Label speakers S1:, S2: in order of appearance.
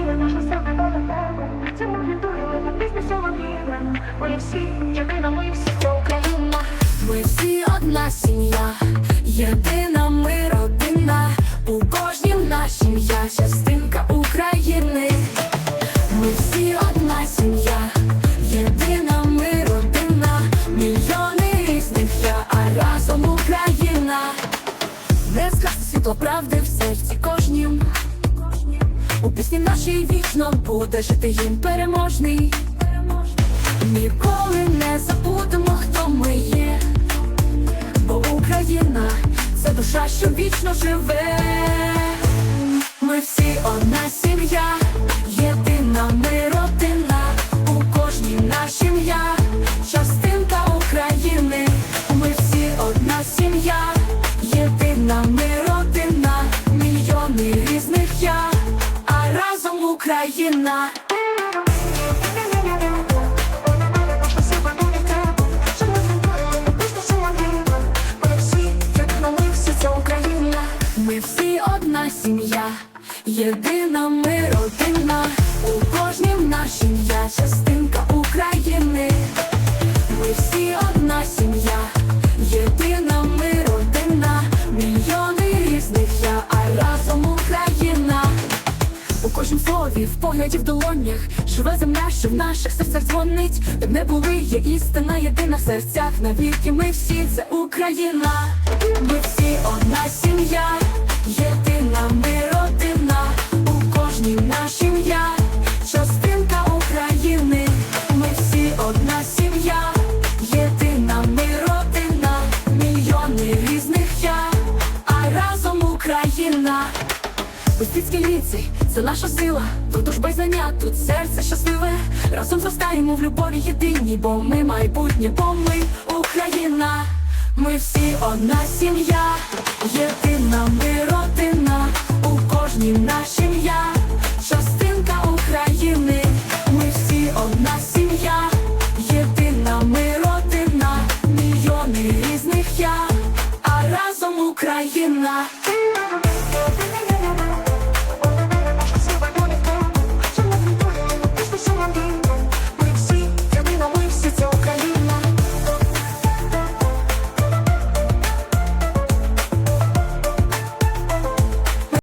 S1: Україна, наша сила на тебе. Всі, єдина, ми всі, Україна.
S2: Ми всі одна сім'я, єдина ми родина, у кожній наша сім'я, частинка України. Ми всі одна сім'я, єдина ми родина, мільйони різних я, а разом Україна. Не світло правди в серці кожнім. У пісні нашій вічно буде жити їм переможний. Ніколи не забудемо, хто ми є, бо Україна це душа, що вічно живе. Ми всі одна сім'я, єдина ми родина, у кожній наша сім'я, Україна.
S1: Ми всі
S2: одна сім'я, єдина ми слові, в погляді в долонях. Живе земля, що в наших серцях дзвонить. Де не були, є істина єдина в серцях. Навіки ми всі, це Україна. Ми всі одна сім'я. Єдина ми родина. У кожній наша сім'я Частинка України. Ми всі одна сім'я. Єдина ми родина. Мільйони різних я. А разом Україна Бистицький ліцей, це наша сила, тут дружба й заня, тут серце щасливе. Разом зростаємо в любові єдині, бо ми майбутнє, бо ми Україна, ми всі одна сім'я, єдина ми родина, у кожній нашій ім'я, частинка України, ми всі одна сім'я, єдина ми родина, мільйони різних я, а разом Україна.